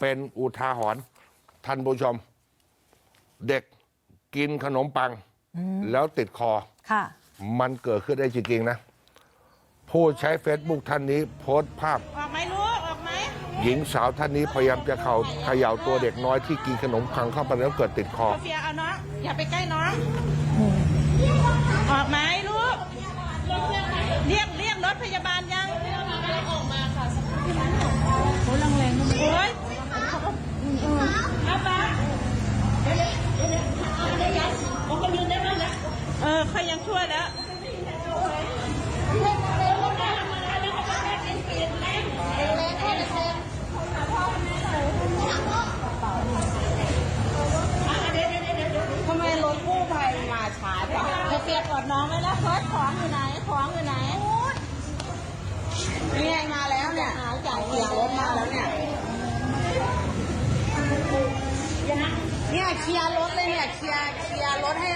เป็นอุทาหรณ์ท่านผู้ชม เด็กกินขนมปัง แล้วติดคอ ค่ะ มันเกิดขึ้นได้จริง ๆ นะ ผู้ใช้เฟซบุ๊กท่านนี้โพสต์ภาพ ออกไหมลูกออกไหมหญิงสาวท่านนี้พยายามจะเขาเขย่าตัวเด็กน้อยที่กินขนมปังเข้าไปแล้วเกิดติดคอ โซเฟียเอาน้องอย่าไปใกล้น้องออกไหมลูกเรียกเรียกรถพยาบาลยังออกมาค่ะโอ้ยแรงๆโอ้ยเอาไป เออเขายังช่วยแล้วทำไมรถกู้ภัยมาช้าจังเธอเปียกกอดน้องไว้แล้วเฟิร์สของอยู่ไหนของอยู่ไหนนี่ไงมาแล้วเนี่ยหายจากเสียงรถมาแล้วเนี่ยเนี่ยเคลียร์รถเลยเนี่ยเคลียร์เคลียร์รถให้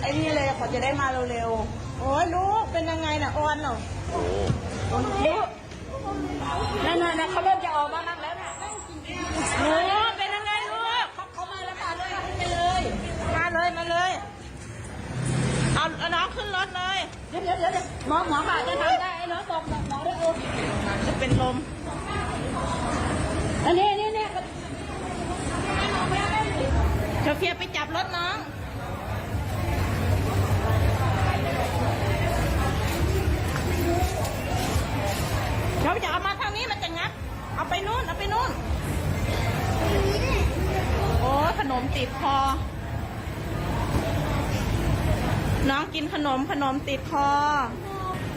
ไอ้นี่เลยเขาจะได้มาเร็วๆ โอ้ยลูกเป็นยังไงน่ะออนเหรอลูกนั่นน่ะเขาเริ่มจะออกมาแล้วน่ะลูเป็นยังไงลูกเขามาแล้วค่ะเลยขึ้นไปเลย มาเลยมาเลย เอาเอาน้องขึ้นรถเลย เดี๋ยวเดี๋ยวเดี๋ยวหมอหมอมาจะทำได้ไอ้น้องบอกหมอได้เออจะเป็นลม อันนี้นี่นี่โซเฟียไปจับรถน้อง เขาจะเอามาทางนี้มันจะงับ เอาไปนู่น เอาไปนู่น โอ้ขนมติดคอ น้องกินขนมขนมติดคอ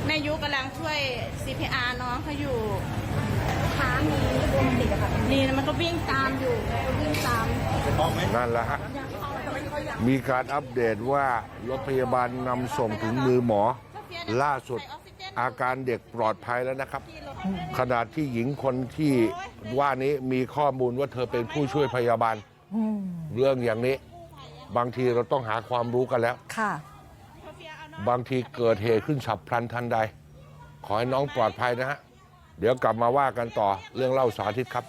แม่ยุกำลังช่วย CPR น้องเขาอยู่ ขามีบวมติดอะค่ะนี่มันก็วิ่งตามอยู่มันวิ่งตามนั่นแหละฮะ มีการอัปเดตว่ารถพยาบาลนำส่งถึงมือหมอ ล่าสุด อาการเด็กปลอดภัยแล้วนะครับ ขณะที่หญิงคนที่ว่านี้มีข้อมูลว่าเธอเป็นผู้ช่วยพยาบาล เรื่องอย่างนี้ บางทีเราต้องหาความรู้กันแล้ว ค่ะ บางทีเกิดเหตุขึ้นฉับพลันทันใด ขอให้น้องปลอดภัยนะฮะ เดี๋ยวกลับมาว่ากันต่อเรื่องเล่าสาธิตครับ